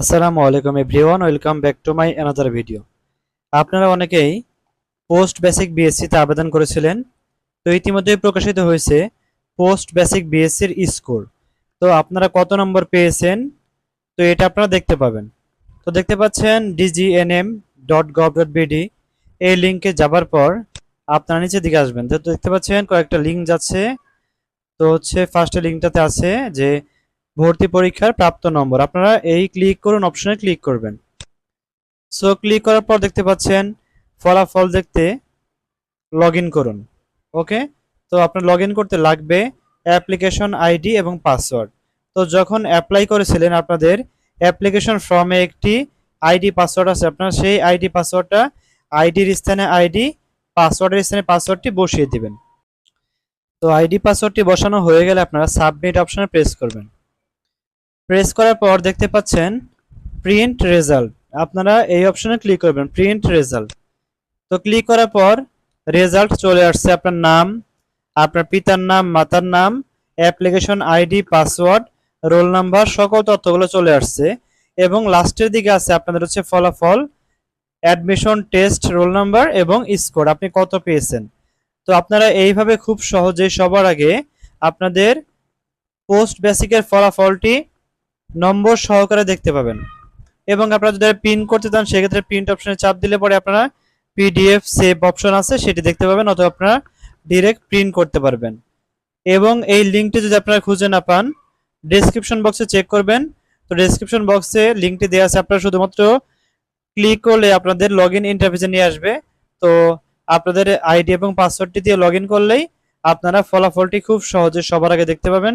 আসসালামু আলাইকুম everyone, welcome back to my another video আপনারা অনেকেই পোস্ট বেসিক বিএসসিতে আবেদন করেছিলেন, তো ইতিমধ্যে প্রকাশিত হয়েছে পোস্ট বেসিক বিএসসির স্কোর তো আপনারা কত নম্বর পেয়েছেন? তো এটা আপনারা দেখতে পাবেন। তো দেখতে পাচ্ছেন DGNM dot gov dot BD এই লিঙ্কে যাবার পর আপনারা নিচের দিকে আসবেন। তো দেখতে পাচ্ছেন কয়েকটা লিঙ্ক যাচ্ছে। তো হচ্ছে ফার্স্টে লিঙ্কটাতে আছে যে ভর্তি পরীক্ষার প্রাপ্ত নম্বর। আপনারা এই ক্লিক করুন অপশনে ক্লিক করবেন। সো ক্লিক করার পর দেখতে পাচ্ছেন, ফলাফল দেখতে লগ করুন। ওকে তো আপনার লগ করতে লাগবে অ্যাপ্লিকেশন আইডি এবং পাসওয়ার্ড তো যখন অ্যাপ্লাই করেছিলেন আপনাদের অ্যাপ্লিকেশন ফর্মে একটি আইডি পাসওয়ার্ড আছে। আপনার সেই আইডি পাসওয়ার্ডটা আইডির স্থানে আইডি পাসওয়ার্ডের স্থানে পাসওয়ার্ডটি বসিয়ে দিবেন। তো আইডি পাসওয়ার্ডটি বসানো হয়ে গেলে আপনারা সাবমিট অপশানে প্রেস করবেন। প্রেস করার পর দেখতে পাচ্ছেন প্রিন্ট রেজাল্ট আপনারা এই অপশনে ক্লিক করবেন প্রিন্ট রেজাল্ট তো ক্লিক করার পর রেজাল্ট চলে আসছে আপনার নাম, আপনার পিতার নাম, মাতার নাম application ID password roll number সকল তথ্যগুলো চলে আসছে। এবং লাস্টের দিকে আছে আপনাদের হচ্ছে ফলাফল অ্যাডমিশন টেস্ট রোল নাম্বার এবং স্কোর আপনি কত পেয়েছেন? তো আপনারা এইভাবে খুব সহজেই সবার আগে আপনাদের পোস্ট বেসিকের ফলাফলটি নম্বর সহকারে দেখতে পাবেন। এবং আপনারা যদি প্রিন্ট করতে চান, সেক্ষেত্রে প্রিন্ট অপশনে চাপ দিলে পরে আপনারা পিডিএফ সেভ অপশন আছে, সেটি দেখতে পাবেন অথবা আপনারা ডিরেক্ট প্রিন্ট করতে পারবেন। এবং এই লিঙ্কটি যদি আপনারা খুঁজে না পান ডেসক্রিপশন বক্সে চেক করবেন। তো ডেসক্রিপশন বক্সে লিঙ্কটি দেওয়া আছে, আপনারা শুধুমাত্র ক্লিক করলে আপনাদের লগ ইন ইন্টারভিউতে নিয়ে আসবে। তো আপনাদের আইডি এবং পাসওয়ার্ডটি দিয়ে লগ করলেই আপনারা ফলাফলটি খুব সহজে সবার আগে দেখতে পাবেন।